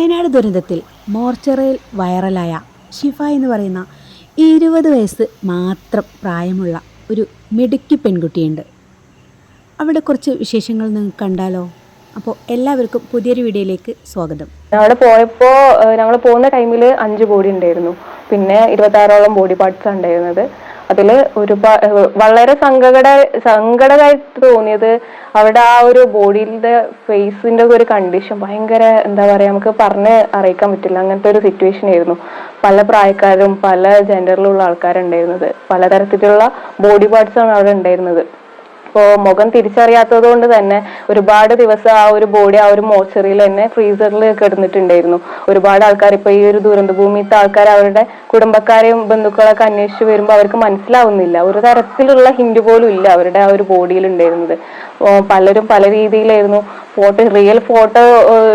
വയനാട് ദുരന്തത്തിൽ മോർച്ചറയിൽ വൈറലായ ഷിഫ എന്ന് പറയുന്ന ഇരുപത് വയസ്സ് മാത്രം പ്രായമുള്ള ഒരു മിടുക്കി പെൺകുട്ടിയുണ്ട്. അവിടെ കുറച്ച് വിശേഷങ്ങൾ നിങ്ങൾക്ക് കണ്ടാലോ? അപ്പോൾ എല്ലാവർക്കും പുതിയൊരു വീഡിയോയിലേക്ക് സ്വാഗതം. ഞങ്ങൾ പോയപ്പോൾ ഞങ്ങൾ പോകുന്ന ടൈമിൽ അഞ്ച് ബോഡി ഉണ്ടായിരുന്നു. പിന്നെ ഇരുപത്താറോളം ബോഡി പാർട്സ് ഉണ്ടായിരുന്നത്. അതിൽ ഒരുപാട് വളരെ സങ്കട സങ്കടമായിട്ട് തോന്നിയത് അവിടെ ആ ഒരു ബോഡിയിലെ ഫേസിന്റെ ഒരു കണ്ടീഷൻ ഭയങ്കര എന്താ പറയാ നമുക്ക് പറഞ്ഞ് അറിയിക്കാൻ പറ്റില്ല. അങ്ങനത്തെ ഒരു സിറ്റുവേഷൻ ആയിരുന്നു. പല പ്രായക്കാരും പല ജെൻഡറിലുള്ള ആൾക്കാരുണ്ടായിരുന്നത്. പലതരത്തിലുള്ള ബോഡി പാർട്സ് ആണ് അവിടെ ഉണ്ടായിരുന്നത്. ഇപ്പോ മുഖം തിരിച്ചറിയാത്തത് കൊണ്ട് തന്നെ ഒരുപാട് ദിവസം ആ ഒരു ബോഡി ആ ഒരു മോർച്ചറിയിൽ തന്നെ ഫ്രീസറിൽ കിടന്നിട്ടുണ്ടായിരുന്നു. ഒരുപാട് ആൾക്കാർ ഇപ്പൊ ഈ ഒരു ദുരന്ത ഭൂമിയിലത്തെ ആൾക്കാർ അവരുടെ കുടുംബക്കാരെയും ബന്ധുക്കളൊക്കെ അന്വേഷിച്ച് വരുമ്പോൾ അവർക്ക് മനസ്സിലാവുന്നില്ല. ഒരു തരത്തിലുള്ള ഹിന്റ് പോലും ഇല്ല അവരുടെ ആ ഒരു ബോഡിയിൽ ഉണ്ടായിരുന്നത്. പലരും പല രീതിയിലായിരുന്നു ഫോട്ടോ റിയൽ ഫോട്ടോ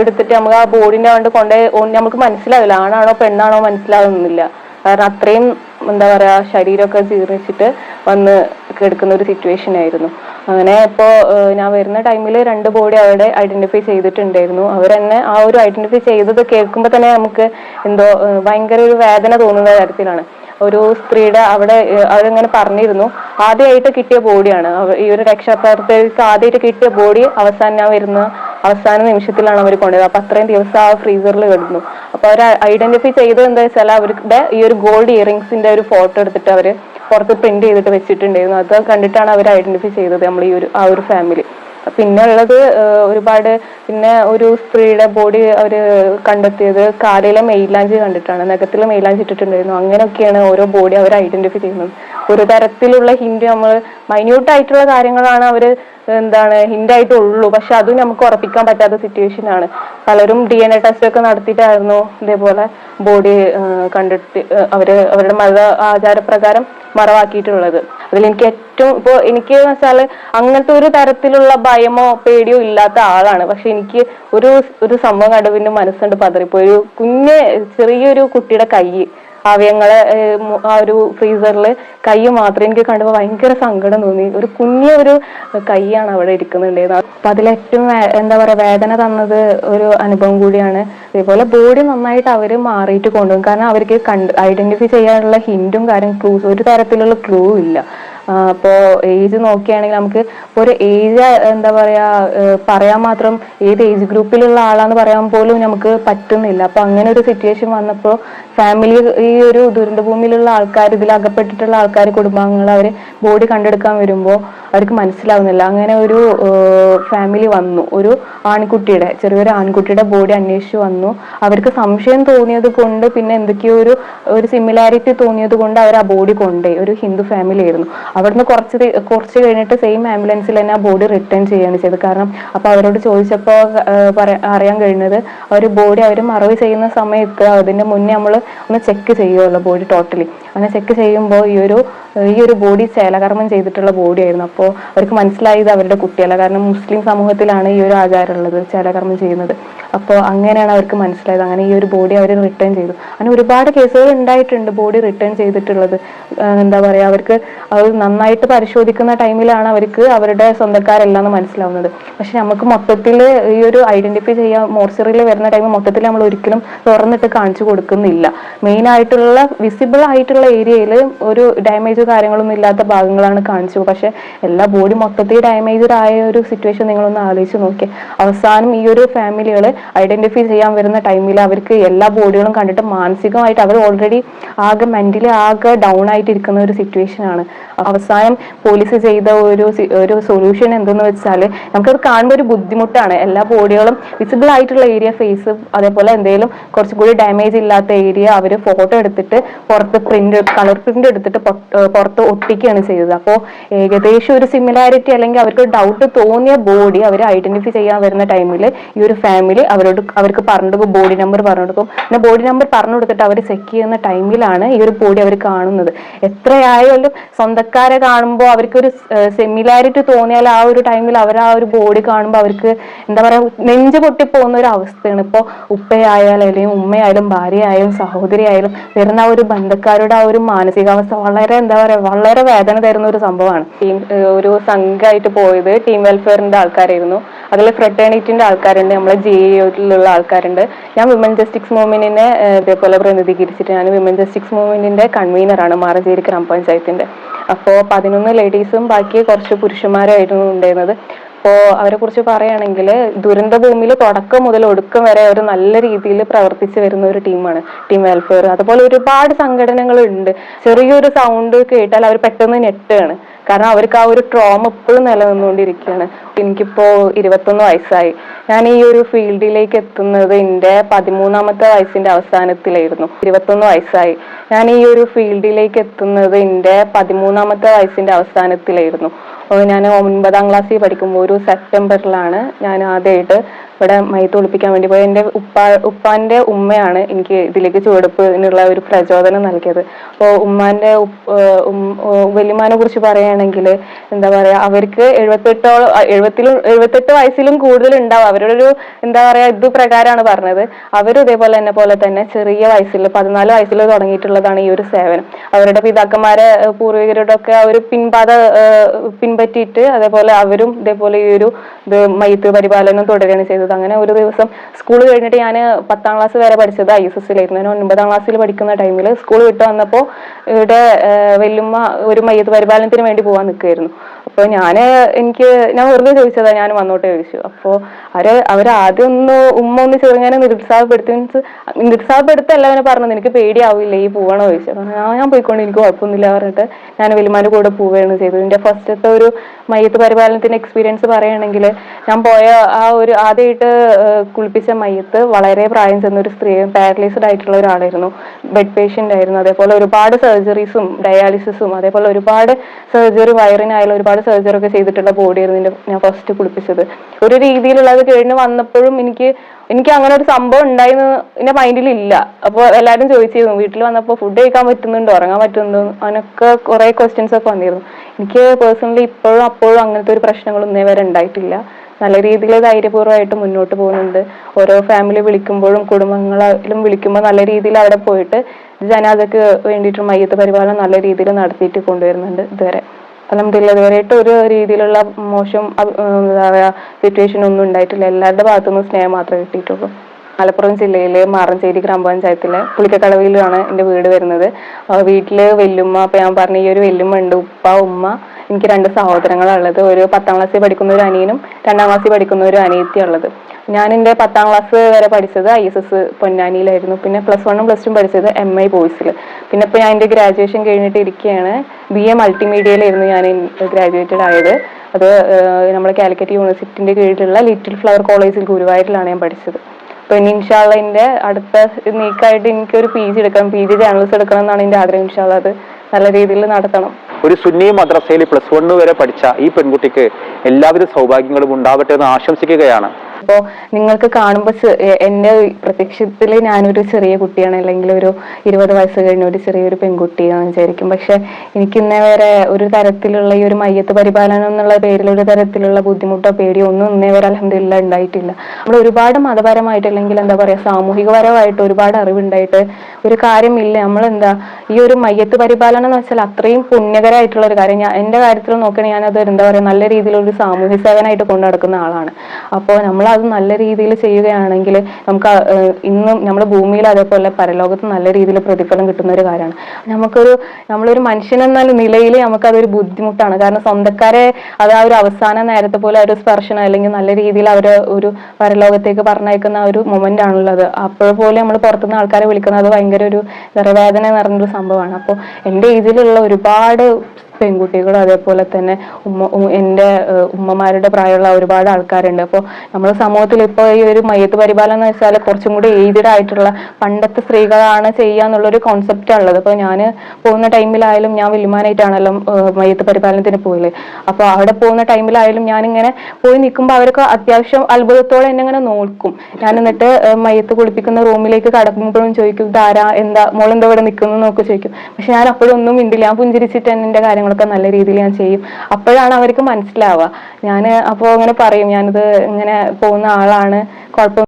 എടുത്തിട്ട് നമുക്ക് ആ ബോഡിന്റെ കൊണ്ട് കൊണ്ടേ നമുക്ക് മനസ്സിലാവില്ല. ആണാണോ പെണ്ണാണോ മനസ്സിലാവുന്നില്ല. കാരണം അത്രയും എന്താ പറയാ ശരീരമൊക്കെ ജീർണിച്ചിട്ട് വന്ന് കിടക്കുന്ന ഒരു സിറ്റുവേഷൻ ആയിരുന്നു. അങ്ങനെ ഇപ്പോ ഞാൻ വരുന്ന ടൈമിൽ രണ്ട് ബോഡി അവിടെ ഐഡന്റിഫൈ ചെയ്തിട്ടുണ്ടായിരുന്നു. അവർ തന്നെ ആ ഒരു ഐഡന്റിഫൈ ചെയ്തത് കേൾക്കുമ്പോൾ തന്നെ നമുക്ക് എന്തോ ഭയങ്കര ഒരു വേദന തോന്നുന്ന തരത്തിലാണ്. ഒരു സ്ത്രീയുടെ അവിടെ അവരിങ്ങനെ പറഞ്ഞിരുന്നു ആദ്യമായിട്ട് കിട്ടിയ ബോഡിയാണ്. ഈ ഒരു രക്ഷാപ്രവർത്തകർക്ക് ആദ്യമായിട്ട് കിട്ടിയ ബോഡി അവസാനം ഞാൻ വരുന്ന അവസാന നിമിഷത്തിലാണ് അവർ കൊണ്ടുപോയത് അപ്പൊ അത്രയും ദിവസം ആ ഫ്രീസറിൽ കിടന്നു. അപ്പൊ അവർ ഐഡന്റിഫൈ ചെയ്തത് എന്താ വെച്ചാൽ അവരുടെ ഈ ഒരു ഗോൾഡ് ഇയറിംഗ്സിന്റെ ഒരു ഫോട്ടോ എടുത്തിട്ട് അവർ പുറത്ത് പ്രിന്റ് ചെയ്തിട്ട് വെച്ചിട്ടുണ്ടായിരുന്നു. അത് കണ്ടിട്ടാണ് അവർ ഐഡന്റിഫൈ ചെയ്തത് നമ്മൾ ഈ ഒരു ആ ഒരു ഫാമിലി പിന്നെ ഉള്ളത് ഒരുപാട് പിന്നെ ഒരു സ്ത്രീയുടെ ബോഡി അവർ കണ്ടെത്തിയത് കാലിലെ മെയിലാഞ്ചി കണ്ടിട്ടാണ്. നഖത്തിലെ മെയിലാഞ്ചി ഇട്ടിട്ടുണ്ടായിരുന്നു. അങ്ങനെയൊക്കെയാണ് ഓരോ ബോഡി അവർ ഐഡന്റിഫൈ ചെയ്യുന്നത്. ഒരു തരത്തിലുള്ള ഹിന്റ് നമ്മൾ മൈന്യൂട്ട് ആയിട്ടുള്ള കാര്യങ്ങളാണ് അവർ എന്താണ് ഹിന്റ് ആയിട്ടുള്ളൂ. പക്ഷെ അതും നമുക്ക് ഉറപ്പിക്കാൻ പറ്റാത്ത സിറ്റുവേഷൻ ആണ്. പലരും ഡി എൻ എ ടെസ്റ്റ് ഒക്കെ നടത്തിയിട്ടായിരുന്നു ഇതേപോലെ ബോഡി കണ്ടെത്തി അവർ അവരുടെ മത ആചാരപ്രകാരം മറവാക്കിയിട്ടുള്ളത്. അതിൽ എനിക്ക് ഏറ്റവും ഇപ്പോ എനിക്ക് വെച്ചാൽ അങ്ങനത്തെ ഒരു തരത്തിലുള്ള ഭയമോ പേടിയോ ഇല്ലാത്ത ആളാണ്. പക്ഷെ എനിക്ക് ഒരു ഒരു സംഭവം കണ്ടു പിന്നെ മനസ്സുണ്ട് പതറിപ്പോയി. ഒരു കുഞ്ഞ് ചെറിയൊരു കുട്ടിയുടെ കൈ അവയങ്ങളെ ആ ഒരു ഫ്രീസറിൽ കൈ മാത്രം എനിക്ക് കണ്ടപ്പോൾ ഭയങ്കര സങ്കടം തോന്നി. ഒരു കുഞ്ഞ ഒരു കൈയാണ് അവിടെ ഇരിക്കുന്നുണ്ടായിരുന്നത് അപ്പൊ അതിലേറ്റവും എന്താ പറയാ വേദന തന്നത് ഒരു അനുഭവം കൂടിയാണ്. അതേപോലെ ബോഡി നന്നായിട്ട് അവർ മാറിയിട്ട് കൊണ്ടുപോകും കാരണം അവർക്ക് കണ്ട് ഐഡന്റിഫൈ ചെയ്യാനുള്ള ഹിന്റും കാര്യം ക്ലൂസ് ഒരു തരത്തിലുള്ള ക്ലൂ ഇല്ല. അപ്പോ ഏജ് നോക്കിയാണെങ്കിൽ നമുക്ക് ഒരു ഏജ് എന്താ പറയാ പറയാൻ മാത്രം ഏത് ഏജ് ഗ്രൂപ്പിലുള്ള ആളാന്ന് പറയാൻ പോലും നമുക്ക് പറ്റുന്നില്ല. അപ്പൊ അങ്ങനെ ഒരു സിറ്റുവേഷൻ വന്നപ്പോ ഫാമിലി ഈ ഒരു ദുരന്ത ഭൂമിയിലുള്ള ആൾക്കാർ ഇതിൽ അകപ്പെട്ടിട്ടുള്ള ആൾക്കാർ കുടുംബാംഗങ്ങൾ അവർ ബോഡി കണ്ടെടുക്കാൻ വരുമ്പോൾ അവർക്ക് മനസ്സിലാവുന്നില്ല. അങ്ങനെ ഒരു ഫാമിലി വന്നു. ഒരു ആൺകുട്ടിയുടെ ചെറിയൊരു ആൺകുട്ടിയുടെ ബോഡി അന്വേഷിച്ചു വന്നു. അവർക്ക് സംശയം തോന്നിയത് കൊണ്ട് പിന്നെ എന്തൊക്കെയോ ഒരു ഒരു സിമിലാരിറ്റി തോന്നിയത് കൊണ്ട് അവർ ആ ബോഡി കൊണ്ടേ ഒരു ഹിന്ദു ഫാമിലി ആയിരുന്നു. അവിടുന്ന് കുറച്ച് കുറച്ച് കഴിഞ്ഞിട്ട് സെയിം ആംബുലൻസിൽ തന്നെ ആ ബോഡി റിട്ടേൺ ചെയ്യുകയാണ് ചെയ്തത്. കാരണം അപ്പൊ അവരോട് ചോദിച്ചപ്പോൾ അറിയാൻ കഴിഞ്ഞത് അവർ ബോഡി അവർ മറവ് ചെയ്യുന്ന സമയത്ത് അതിന്റെ മുന്നേ നമ്മൾ ഒന്ന് ചെക്ക് ചെയ്യുമല്ലോ ബോഡി ടോട്ടലി അങ്ങനെ ചെക്ക് ചെയ്യുമ്പോൾ ഈ ഒരു ഈ ഒരു ബോഡി ശേലകർമ്മം ചെയ്തിട്ടുള്ള ബോഡി ആയിരുന്നു. അപ്പോൾ അവർക്ക് മനസ്സിലായത് അവരുടെ കുട്ടികളെ കാരണം മുസ്ലിം സമൂഹത്തിലാണ് ഈ ഒരു ആചാരം ഉള്ളത് ചേലകർമ്മം ചെയ്യുന്നത്. അപ്പോൾ അങ്ങനെയാണ് അവർക്ക് മനസ്സിലായത്. അങ്ങനെ ഈ ഒരു ബോഡി അവർ റിട്ടേൺ ചെയ്തു. അങ്ങനെ ഒരുപാട് കേസുകൾ ഉണ്ടായിട്ടുണ്ട് ബോഡി റിട്ടേൺ ചെയ്തിട്ടുള്ളത്. എന്താ പറയുക അവർക്ക് അവർ നന്നായിട്ട് പരിശോധിക്കുന്ന ടൈമിലാണ് അവർക്ക് അവരുടെ സ്വന്തക്കാരെല്ലാം മനസ്സിലാവുന്നത്. പക്ഷെ നമുക്ക് മൊത്തത്തിൽ ഈ ഒരു ഐഡന്റിഫൈ ചെയ്യാൻ മോർച്ചറിയിൽ വരുന്ന ടൈം മൊത്തത്തിൽ നമ്മൾ ഒരിക്കലും തുറന്നിട്ട് കാണിച്ചു കൊടുക്കുന്നില്ല. മെയിൻ ആയിട്ടുള്ള വിസിബിൾ ആയിട്ടുള്ള ഏരിയയിൽ ഒരു ഡാമേജ് കാര്യങ്ങളൊന്നും ഇല്ലാത്ത ഭാഗങ്ങളാണ് കാണിച്ചു പക്ഷെ എല്ലാ ബോഡി മൊത്തത്തിൽ ഡാമേജ്ഡ് ആയ ഒരു സിറ്റുവേഷൻ നിങ്ങളൊന്ന് ആലോചിച്ച് നോക്കിയാൽ അവസാനം ഈ ഒരു ഫാമിലികൾ ഐഡന്റിഫൈ ചെയ്യാൻ വരുന്ന ടൈമിൽ അവർക്ക് എല്ലാ ബോഡികളും കണ്ടിട്ട് മാനസികമായിട്ട് അവർ ഓൾറെഡി ആകെ മെന്റലി ആകെ ഡൗൺ ആയിട്ട് ഇരിക്കുന്ന ഒരു സിറ്റുവേഷൻ ആണ്. അവസാനം പോലീസ് ചെയ്ത ഒരു ഒരു സൊല്യൂഷൻ എന്തെന്ന് വെച്ചാൽ നമുക്കത് കാണുമ്പോൾ ഒരു ബുദ്ധിമുട്ടാണ്. എല്ലാ ബോഡികളും വിസിബിൾ ആയിട്ടുള്ള ഏരിയ ഫേസ് അതേപോലെ എന്തെങ്കിലും കുറച്ചും കൂടി ഡാമേജ് ഇല്ലാത്ത ഏരിയ അവർ ഫോട്ടോ എടുത്തിട്ട് പുറത്ത് പ്രിന്റ് കളർ പ്രിന്റ് എടുത്തിട്ട് പുറത്ത് ഒട്ടിക്കുകയാണ് ചെയ്തത്. അപ്പോൾ ഏകദേശം ഒരു സിമിലാരിറ്റി അല്ലെങ്കിൽ അവർക്ക് ഡൗട്ട് തോന്നിയ ബോഡി അവർ ഐഡന്റിഫൈ ചെയ്യാൻ വരുന്ന ടൈമിൽ ഈ ഒരു ഫാമിലി അവരോട് അവർക്ക് പറഞ്ഞു കൊടുക്കും ബോഡി നമ്പർ പറഞ്ഞു കൊടുക്കും പിന്നെ ബോഡി നമ്പർ പറഞ്ഞു കൊടുത്തിട്ട് അവർ ചെക്ക് ചെയ്യുന്ന ടൈമിലാണ് ഈ ഒരു ബോഡി അവർ കാണുന്നത്. എത്രയായാലും സ്വന്തക്കാരെ കാണുമ്പോൾ അവർക്കൊരു സെമിലാരിറ്റി തോന്നിയാൽ ആ ഒരു ടൈമിൽ അവർ ആ ഒരു ബോഡി കാണുമ്പോൾ അവർക്ക് എന്താ പറയുക നെഞ്ച് പൊട്ടിപ്പോകുന്ന ഒരു അവസ്ഥയാണ്. ഇപ്പോൾ ഉപ്പയായാലും അല്ലെങ്കിൽ ഉമ്മയായാലും ഭാര്യയായാലും സഹോദരിയായാലും വരുന്ന ആ ഒരു ബന്ധക്കാരുടെ ആ ഒരു മാനസികാവസ്ഥ വളരെ എന്താ പറയുക വളരെ വേദന തരുന്ന ഒരു സംഭവമാണ്. ടീം ഒരു സംഘമായിട്ട് പോയത് ടീം വെൽഫെയറിന്റെ ആൾക്കാരായിരുന്നു. അതിൽ ഫ്രട്ടേണിറ്റിന്റെ ആൾക്കാരുണ്ട്. നമ്മളെ ജെ യിലുള്ള ആൾക്കാരുണ്ട്. ഞാൻ വിമൻ ജസ്റ്റിക്സ് മൂവ്മെന്റിനെ ഇതേപോലെ പ്രതിനിധീകരിച്ചിട്ട് ഞാൻ വിമൻ ജസ്റ്റിക്സ് മൂവ്മെന്റിന്റെ കൺവീനറാണ് മാറഞ്ചേരി ഗ്രാമപഞ്ചായത്തിന്റെ. അപ്പോൾ പതിനൊന്ന് ലേഡീസും ബാക്കി കുറച്ച് പുരുഷന്മാരായിരുന്നു ഉണ്ടായിരുന്നത്. അപ്പോൾ അവരെ കുറിച്ച് പറയുകയാണെങ്കിൽ ദുരന്ത ഭൂമിയിൽ തുടക്കം മുതൽ ഒടുക്കം വരെ അവർ നല്ല രീതിയിൽ പ്രവർത്തിച്ചു വരുന്ന ഒരു ടീമാണ് ടീം വെൽഫെയർ അതുപോലെ ഒരുപാട് സംഘടനകളുണ്ട് ചെറിയൊരു സൗണ്ട് കേട്ടാൽ അവർ പെട്ടെന്ന് ഞെട്ടുകയാണ് കാരണം അവർക്ക് ആ ഒരു ട്രോമ ഇപ്പോഴും നിലനിന്നുകൊണ്ടിരിക്കുകയാണ്. എനിക്കിപ്പോ ഇരുപത്തൊന്ന് വയസ്സായി. ഞാൻ ഈ ഒരു ഫീൽഡിലേക്ക് എത്തുന്നത് എന്റെ പതിമൂന്നാമത്തെ വയസ്സിന്റെ അവസാനത്തിലായിരുന്നു. ഇരുപത്തൊന്ന് വയസ്സായി. ഞാൻ ഈ ഒരു ഫീൽഡിലേക്ക് എത്തുന്നത് എന്റെ പതിമൂന്നാമത്തെ വയസ്സിന്റെ അവസാനത്തിലായിരുന്നു. ഞാൻ ഒൻപതാം ക്ലാസ്സിൽ പഠിക്കുമ്പോൾ ഒരു സെപ്റ്റംബറിലാണ് ഞാൻ ആദ്യമായിട്ട് ഇവിടെ മൈത്ത് ഒളിപ്പിക്കാൻ വേണ്ടി പോയി. എന്റെ ഉപ്പ ഉപ്പാന്റെ ഉമ്മയാണ് എനിക്ക് ഇതിലേക്ക് ചുവടുപ്പിനുള്ള ഒരു പ്രചോദനം നൽകിയത്. അപ്പോൾ ഉമ്മാന്റെ വലിയമാനെ കുറിച്ച് പറയുകയാണെങ്കിൽ എന്താ പറയാ അവർക്ക് എഴുപത്തെട്ടോളം എഴുപത്തിലും എഴുപത്തെട്ട് വയസ്സിലും കൂടുതൽ ഉണ്ടാവും. അവരുടെ ഒരു എന്താ പറയാ ഇത് പ്രകാരമാണ് പറഞ്ഞത്. അവരും ഇതേപോലെ എന്നെ പോലെ തന്നെ ചെറിയ വയസ്സിൽ പതിനാല് വയസ്സിൽ തുടങ്ങിയിട്ടുള്ളതാണ് ഈ ഒരു സേവനം. അവരുടെ പിതാക്കന്മാരെ പൂർവികരുടെ ഒക്കെ അവർ ഒരു പിൻപാത പിൻപറ്റിയിട്ട് അതേപോലെ അവരും ഇതേപോലെ ഈ ഒരു ഇത് മയ്യത്ത് പരിപാലനം തുടരുകയാണ് ചെയ്തത്. അങ്ങനെ ഒരു ദിവസം സ്കൂൾ കഴിഞ്ഞിട്ട് ഞാൻ പത്താം ക്ലാസ് വരെ പഠിച്ചത് ഐ എസ് എസിലായിരുന്നു ഞാൻ ഒൻപതാം ക്ലാസ്സിൽ പഠിക്കുന്ന ടൈമിൽ സ്കൂൾ വിട്ട് വന്നപ്പോൾ ഇവിടെ വല്യമ്മ ഒരു മയ്യത്ത് പരിപാലനത്തിന് വേണ്ടി പോകാൻ നിൽക്കുകയായിരുന്നു അപ്പോൾ ഞാൻ എനിക്ക് ഞാൻ വെറുതെ ചോദിച്ചതാ ഞാൻ വന്നോട്ട് ചോദിച്ചു. അപ്പോ അവർ അവരാദ്യം ഒന്ന് ഉമ്മ ഒന്ന് ചെറുങ്ങനെ നിരുത്സാഹപ്പെടുത്തി നിരുത്സാഹപ്പെടുത്തല്ല അവനെ പറഞ്ഞത്. എനിക്ക് പേടിയാവില്ല ഈ പോവാണോ ചോദിച്ചു ഞാൻ ഞാൻ പോയിക്കൊണ്ട് എനിക്ക് കുഴപ്പമൊന്നുമില്ല പറഞ്ഞിട്ട് ഞാൻ വലിയമാരുടെ കൂടെ പോവുകയാണ് ചെയ്തത്. എന്റെ ഫസ്റ്റത്തെ ഒരു മയ്യത്ത് പരിപാലനത്തിന്റെ എക്സ്പീരിയൻസ് പറയുകയാണെങ്കിൽ ഞാൻ പോയ ആ ഒരു ആദ്യമായിട്ട് കുളിപ്പിച്ച മയ്യത്ത് വളരെ പ്രായം ചെന്ന ഒരു സ്ത്രീ പാരലൈസ്ഡ് ആയിട്ടുള്ള ഒരാളായിരുന്നു. ബെഡ് പേഷ്യന്റ് ആയിരുന്നു. അതേപോലെ ഒരുപാട് സർജറീസും ഡയാലിസിസും അതേപോലെ ഒരുപാട് സർജറി വയറിനായാലും ഒരുപാട് സർജറി ഒക്കെ ചെയ്തിട്ടുള്ള ബോഡിയായിരുന്നു എന്റെ ഞാൻ ഫസ്റ്റ് കുളിപ്പിച്ചത്. ഒരു രീതിയിലുള്ള അത് കഴിഞ്ഞ് വന്നപ്പോഴും എനിക്ക് എനിക്ക് അങ്ങനെ ഒരു സംഭവം ഉണ്ടായിരുന്നു എന്റെ മൈൻഡിൽ ഇല്ല. അപ്പോൾ എല്ലാവരും ചോദിച്ചിരുന്നു വീട്ടിൽ വന്നപ്പോൾ ഫുഡ് കഴിക്കാൻ പറ്റുന്നുണ്ടോ ഉറങ്ങാൻ പറ്റുന്നുണ്ടോ അങ്ങനൊക്കെ കുറെ ക്വസ്റ്റ്യൻസ് ഒക്കെ വന്നിരുന്നു. എനിക്ക് പേഴ്സണലി ഇപ്പോഴും അപ്പോഴും അങ്ങനത്തെ ഒരു പ്രശ്നങ്ങളൊന്നും ഇവരെ വരെ ഉണ്ടായിട്ടില്ല. നല്ല രീതിയിൽ ധൈര്യപൂർവമായിട്ട് മുന്നോട്ട് പോകുന്നുണ്ട്. ഓരോ ഫാമിലി വിളിക്കുമ്പോഴും കുടുംബങ്ങളിലും വിളിക്കുമ്പോൾ നല്ല രീതിയിൽ അവിടെ പോയിട്ട് ജനാദക്ക് വേണ്ടിയിട്ട് മയ്യത്ത് പരിപാലനം നല്ല രീതിയിൽ നടത്തിയിട്ട് കൊണ്ടുവരുന്നുണ്ട് ഇതുവരെ. അലഹമില്ല ഇതുവരെയായിട്ട് ഒരു രീതിയിലുള്ള മോശം എന്താ പറയാ സിറ്റുവേഷൻ ഒന്നും ഉണ്ടായിട്ടില്ല. എല്ലാവരുടെ ഭാഗത്തുനിന്ന് സ്നേഹം മാത്രമേ കിട്ടിയിട്ടുള്ളൂ. മലപ്പുറം ജില്ലയിലെ മാറഞ്ചേരി ഗ്രാമപഞ്ചായത്തിലെ പുളിക്കക്കടവിലാണ് എന്റെ വീട് വരുന്നത്. വീട്ടിൽ വെല്ലുമ്മ അപ്പൊ ഞാൻ പറഞ്ഞ ഈ ഒരു വെല്ലുമ്മ ഉണ്ട് ഉപ്പ ഉമ്മ എനിക്ക് രണ്ട് സഹോദരങ്ങളുള്ളത്. ഒരു പത്താം ക്ലാസ്സിൽ പഠിക്കുന്ന ഒരു അനിയനും രണ്ടാം ക്ലാസ്സിൽ പഠിക്കുന്ന ഒരു അനിയത്തിയുള്ളത്. ഞാൻ എന്റെ പത്താം ക്ലാസ് വരെ പഠിച്ചത് ഐ എസ് എസ് പൊന്നാനിയിലായിരുന്നു. പിന്നെ പ്ലസ് വണ്ണും പ്ലസ് ടു പഠിച്ചത് എം ഐ ബോയ്സിൽ പിന്നെ ഇപ്പോൾ ഞാൻ എന്റെ ഗ്രാജുവേഷൻ കഴിഞ്ഞിട്ട് ഇരിക്കുകയാണ് ബി എ മൾട്ടിമീഡിയയിലായിരുന്നു ഞാൻ ഗ്രാജുവേറ്റഡ് ആയത്. അത് നമ്മുടെ കാലിക്കറ്റ് യൂണിവേഴ്സിറ്റിന്റെ കീഴിലുള്ള ലിറ്റിൽ ഫ്ലവർ കോളേജിൽ ഗുരുവായൂരിലാണ് ഞാൻ പഠിച്ചത്. അപ്പോൾ ഇനി ഇൻഷാള്ള എന്റെ അടുത്ത നീക്കായിട്ട് എനിക്കൊരു പി ജി എടുക്കണം. പി ജി ജേർണലിസ്റ്റ് എടുക്കണം എന്നാണ് എന്റെ ആഗ്രഹം. ഇൻഷാള്ള അത് നല്ല രീതിയിൽ നടത്തണം. ഒരു സുന്നി മദ്രസയിൽ പ്ലസ് വൺ വരെ പഠിച്ച ഈ പെൺകുട്ടിക്ക് എല്ലാവിധ സൗഭാഗ്യങ്ങളും ഉണ്ടാവട്ടെ എന്ന് ആശംസിക്കുകയാണ്. അപ്പോൾ നിങ്ങൾക്ക് കാണുമ്പോൾ എന്നെ പ്രത്യക്ഷത്തിൽ ഞാനൊരു ചെറിയ കുട്ടിയാണ് അല്ലെങ്കിൽ ഒരു ഇരുപത് വയസ്സ് കഴിഞ്ഞ ഒരു ചെറിയൊരു പെൺകുട്ടിയാണെന്ന് വിചാരിക്കും. പക്ഷെ എനിക്ക് ഇന്നേ വരെ ഒരു തരത്തിലുള്ള ഈ ഒരു മയ്യത്ത് പരിപാലനം എന്നുള്ള പേരിൽ ഒരു തരത്തിലുള്ള ബുദ്ധിമുട്ടോ പേടിയോ ഒന്നും ഇന്നേ വരെ അലഹമില്ല ഉണ്ടായിട്ടില്ല. നമ്മൾ ഒരുപാട് മതപരമായിട്ട് അല്ലെങ്കിൽ എന്താ പറയുക സാമൂഹികപരമായിട്ട് ഒരുപാട് അറിവുണ്ടായിട്ട് ഒരു കാര്യമില്ല. നമ്മളെന്താ ഈ ഒരു മയ്യത്ത് പരിപാലനം എന്ന് വെച്ചാൽ അത്രയും പുണ്യകരമായിട്ടുള്ള ഒരു കാര്യം. ഞാൻ എന്റെ കാര്യത്തിൽ നോക്കുകയാണെങ്കിൽ ഞാനത് എന്താ പറയുക നല്ല രീതിയിലൊരു സാമൂഹ്യ സേവനമായിട്ട് കൊണ്ടു നടക്കുന്ന ആളാണ്. അപ്പോൾ നമ്മൾ അത് നല്ല രീതിയിൽ ചെയ്യുകയാണെങ്കിൽ നമുക്ക് ഇന്നും നമ്മുടെ ഭൂമിയിൽ അതേപോലെ പരലോകത്ത് നല്ല രീതിയിൽ പ്രതിഫലം കിട്ടുന്ന ഒരു കാര്യമാണ്. നമുക്കൊരു നമ്മളൊരു മനുഷ്യൻ എന്ന നിലയിൽ നമുക്കതൊരു ബുദ്ധിമുട്ടാണ്. കാരണം സ്വന്തക്കാരെ അത് ആ ഒരു അവസാന നേരത്തെ പോലെ ഒരു സ്പർശനം അല്ലെങ്കിൽ നല്ല രീതിയിൽ അവർ ഒരു പരലോകത്തേക്ക് പറഞ്ഞയക്കുന്ന ഒരു മൊമെന്റ് ആണുള്ളത്. അപ്പോൾ പോലെ നമ്മൾ പുറത്തുനിന്ന് ആൾക്കാരെ വിളിക്കുന്നത് അത് ഭയങ്കര ഒരു നിറവേദന നിറഞ്ഞൊരു സംഭവമാണ്. അപ്പോൾ എന്റെ ഏജിലുള്ള ഒരുപാട് പെൺകുട്ടികളും അതേപോലെ തന്നെ ഉമ്മ എന്റെ ഉമ്മമാരുടെ പ്രായമുള്ള ഒരുപാട് ആൾക്കാരുണ്ട്. അപ്പോൾ നമ്മുടെ സമൂഹത്തിൽ ഇപ്പോൾ ഈ ഒരു മയ്യത്ത് പരിപാലനം എന്ന് വെച്ചാൽ കുറച്ചും കൂടി എയ്ഡഡ് ആയിട്ടുള്ള പണ്ടത്തെ സ്ത്രീകളാണ് ചെയ്യുക എന്നുള്ളൊരു കോൺസെപ്റ്റാണ് ഉള്ളത് അപ്പോൾ ഞാൻ പോകുന്ന ടൈമിലായാലും ഞാൻ വലിയമാനായിട്ടാണല്ലോ മയത്ത് മയ്യത്ത് പരിപാലനത്തിന് പോയത് അപ്പോൾ അവിടെ പോകുന്ന ടൈമിലായാലും ഞാനിങ്ങനെ പോയി നിൽക്കുമ്പോൾ അവർക്ക് അത്യാവശ്യം അത്ഭുതത്തോടെ എന്നെ ഇങ്ങനെ നോക്കും. ഞാൻ എന്നിട്ട് മയ്യത്ത് കുളിപ്പിക്കുന്ന റൂമിലേക്ക് കടക്കുമ്പോഴും ചോദിക്കും ഇതാരാ? എന്താ? മോളെന്താ ഇവിടെ നിൽക്കുന്നു എന്നൊക്കെ ചോദിക്കും. പക്ഷെ ഞാൻ അപ്പോഴൊന്നും മിണ്ടില്ല. ഞാൻ പുഞ്ചിരിച്ചിട്ട് എന്റെ കാര്യങ്ങളൊക്കെ നല്ല രീതിയിൽ ഞാൻ ചെയ്യും. അപ്പോഴാണ് അവർക്ക് മനസ്സിലാവുക. ഞാൻ അപ്പോൾ അങ്ങനെ പറയും ഞാനിത് ഇങ്ങനെ പോകുന്ന ആളാണ് കുഴപ്പം